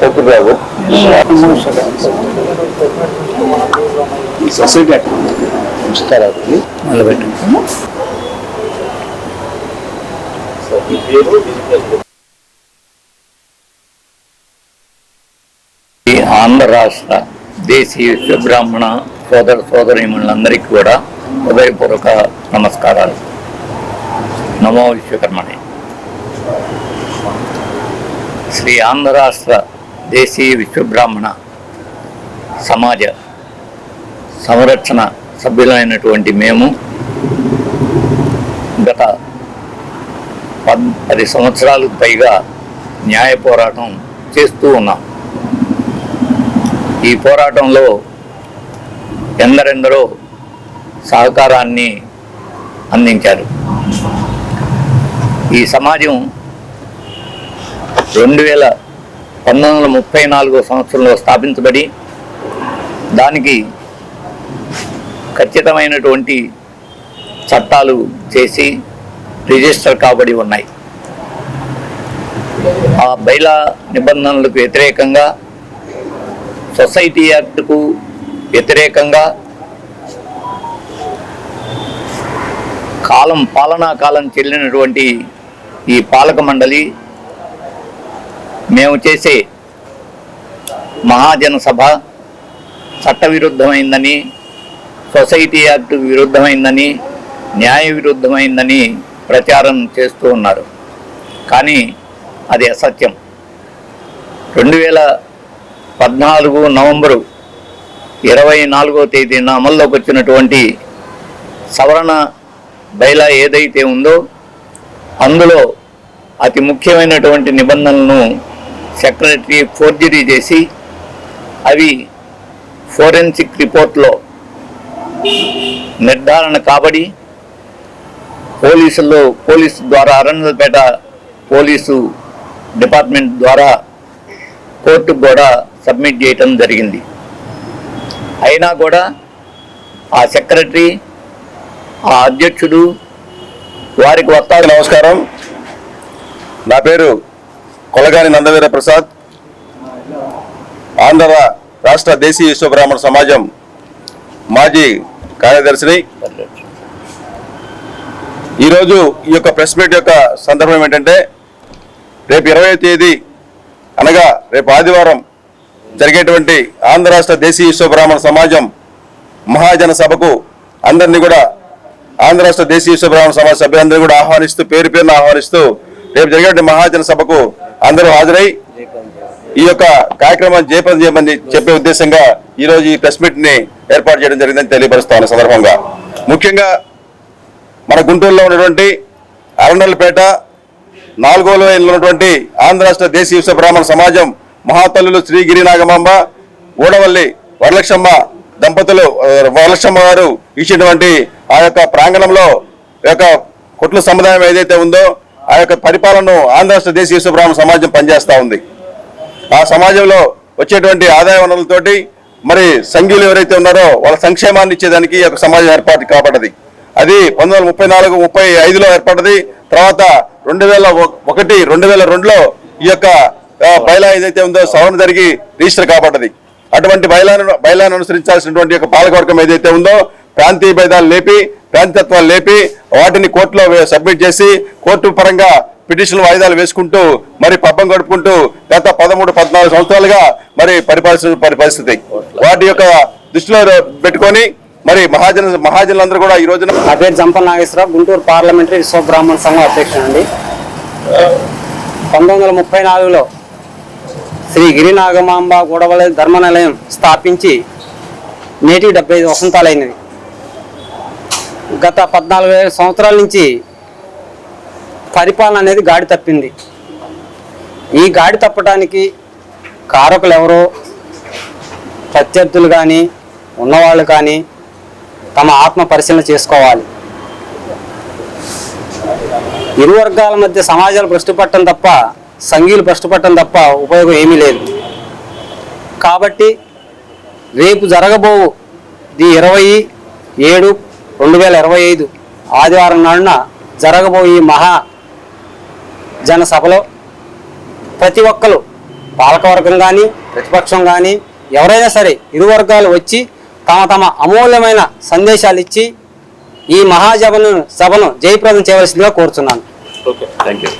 Satyababu society Andhra రాష్ట్ర దేశీయ విశ్వబ్రాహ్మణ సోదర సోదరీమణులందరికీ కూడా హృదయపూర్వక నమస్కారాలు. నమో విశ్వకర్మణి శ్రీ ఆంధ్ర రాష్ట్ర దేశీయ విశ్వబ్రాహ్మణ సమాజ సంరక్షణ సభ్యులైనటువంటి మేము గత పద్ పది సంవత్సరాలకు పైగా న్యాయ పోరాటం చేస్తూ ఉన్నాం. ఈ పోరాటంలో ఎందరెందరో సహకారాన్ని అందించారు. ఈ సమాజం రెండు వేల పంతొమ్మిది వందల ముప్పై నాలుగో సంవత్సరంలో స్థాపించబడి దానికి ఖచ్చితమైనటువంటి చట్టాలు చేసి రిజిస్టర్ కాబడి ఉన్నాయి. ఆ బైలా నిబంధనలకు వ్యతిరేకంగా సొసైటీ యాక్ట్కు వ్యతిరేకంగా కాలం పాలనా కాలం చెల్లినటువంటి ఈ పాలక మండలి మేము చేసే మహాజన సభ చట్టవిరుద్ధమైందని సొసైటీ యాక్ట్ విరుద్ధమైందని న్యాయ విరుద్ధమైందని ప్రచారం చేస్తూ ఉన్నారు. కానీ అది అసత్యం. రెండు వేల పద్నాలుగు నవంబరు ఇరవై నాలుగో తేదీన అమల్లోకి వచ్చినటువంటి సవరణ బైలా ఏదైతే ఉందో అందులో అతి ముఖ్యమైనటువంటి నిబంధనలను సెక్రటరీ ఫోర్జరీ చేసి అవి ఫోరెన్సిక్ రిపోర్ట్లో నిర్ధారణ కాబడి పోలీసుల్లో పోలీసు ద్వారా అరణ్యపేట పోలీసు డిపార్ట్మెంట్ ద్వారా కోర్టుకు కూడా సబ్మిట్ చేయటం జరిగింది. అయినా కూడా ఆ సెక్రటరీ ఆ అధ్యక్షుడు వారికి వత్తాడు నమస్కారం. నా పేరు కొలగాని నందవీర ప్రసాద్ ఆంధ్ర రాష్ట్ర దేశీయ విశ్వబ్రాహ్మణ సమాజం మాజీ కార్యదర్శిని. ఈరోజు ఈ యొక్క ప్రెస్ మీట్ యొక్క సందర్భం ఏంటంటే రేపు ఇరవై తేదీ అనగా రేపు ఆదివారం జరిగేటువంటి ఆంధ్ర రాష్ట్ర దేశీయ విశ్వబ్రాహ్మణ సమాజం మహాజన సభకు అందరినీ కూడా ఆంధ్ర రాష్ట్ర దేశీయ విశ్వబ్రాహ్మణ సమాజ సభ్యులందరినీ కూడా ఆహ్వానిస్తూ పేరు పేరును ఆహ్వానిస్తూ రేపు జరిగేటువంటి మహాజన సభకు అందరూ హాజరై ఈ యొక్క కార్యక్రమాన్ని జయప్రదం చేయమని చెప్పే ఉద్దేశంగా ఈ రోజు ఈ ప్రెస్ మీట్ని ఏర్పాటు చేయడం జరిగిందని తెలియపరుస్తాను సందర్భంగా. ముఖ్యంగా మన గుంటూరులో ఉన్నటువంటి అరండలపేట నాలుగో లైన్లో ఉన్నటువంటి ఆంధ్ర రాష్ట్ర దేశీయ విశ్వ బ్రాహ్మణ సమాజం మహాతల్లులు శ్రీ గిరినాగమాంబ ఊడవల్లి వరలక్ష్మ దంపతులు వరలక్ష్మ గారు ఇచ్చినటువంటి ఆ యొక్క ప్రాంగణంలో యొక్క కుట్ల సముదాయం ఏదైతే ఉందో ఆ యొక్క పరిపాలనను ఆంధ్ర రాష్ట్ర దేశీయ సమాజం పనిచేస్తూ ఉంది. ఆ సమాజంలో వచ్చేటువంటి ఆదాయ వనరులతోటి మరి సంఘీయులు ఎవరైతే ఉన్నారో వాళ్ళ సంక్షేమాన్ని ఇచ్చేదానికి ఈ యొక్క సమాజం ఏర్పాటు కాబడ్డది. అది పంతొమ్మిది వందల ముప్పై నాలుగు ముప్పై ఐదులో ఏర్పడ్డది. తర్వాత రెండు వేల ఒకటి రెండు వేల రెండులో ఈ యొక్క బైలా ఏదైతే ఉందో సవరణ జరిగి రిజిస్టర్ కాబడ్డది. అటువంటి బైలాను బైలాను అనుసరించాల్సినటువంటి యొక్క పాలకవర్గం ఏదైతే ఉందో ప్రాంతీయ భేదాలు లేపి ప్రాంతీయత్వాలు లేపి వాటిని కోర్టులో సబ్మిట్ చేసి కోర్టు పరంగా పిటిషన్ వాయిదాలు వేసుకుంటూ మరి పబ్బం గడుపుకుంటూ గత పదమూడు పద్నాలుగు సంవత్సరాలుగా మరి పరిపాలిస్తున్న పరిస్థితి. వాటి యొక్క దృష్టిలో పెట్టుకొని మరి మహాజన మహాజనులందరూ కూడా ఈ రోజున నా పేరు జంపల్ నాగేశ్వరరావు గుంటూరు పార్లమెంటరీ విశ్వ బ్రాహ్మణ సంఘం అధ్యక్షుడు అండి. పంతొమ్మిది వందల ముప్పై నాలుగులో శ్రీ గిరినాగమాంబ గొడవల ధర్మనిలయం స్థాపించి నేటికి డెబ్బై ఐదు వసంతాలైనవి గత పద్నాలుగు వేల సంవత్సరాల నుంచి పరిపాలన అనేది గాడి తప్పింది. ఈ గాడి తప్పడానికి కారకులు ఎవరో ప్రత్యర్థులు కానీ ఉన్నవాళ్ళు కానీ తమ ఆత్మ పరిశీలన చేసుకోవాలి. ఇరు వర్గాల మధ్య సమాజాలు భ్రష్టుపట్టడం తప్ప సంఘీలు భ్రష్టుపట్టడం తప్ప ఉపయోగం ఏమీ లేదు. కాబట్టి రేపు జరగబోవు ది ఇరవై ఏడు రెండు వేల ఇరవై ఐదు ఆదివారం నాడున జరగబోయే మహా జనసభలో ప్రతి ఒక్కరు పాలకవర్గం కానీ ప్రతిపక్షం కానీ ఎవరైనా సరే ఇరు వర్గాలు వచ్చి తమ తమ అమూల్యమైన సందేశాలు ఇచ్చి ఈ మహాజభను సభను జయప్రదం చేయవలసిందిగా కోరుతున్నాను. Thank you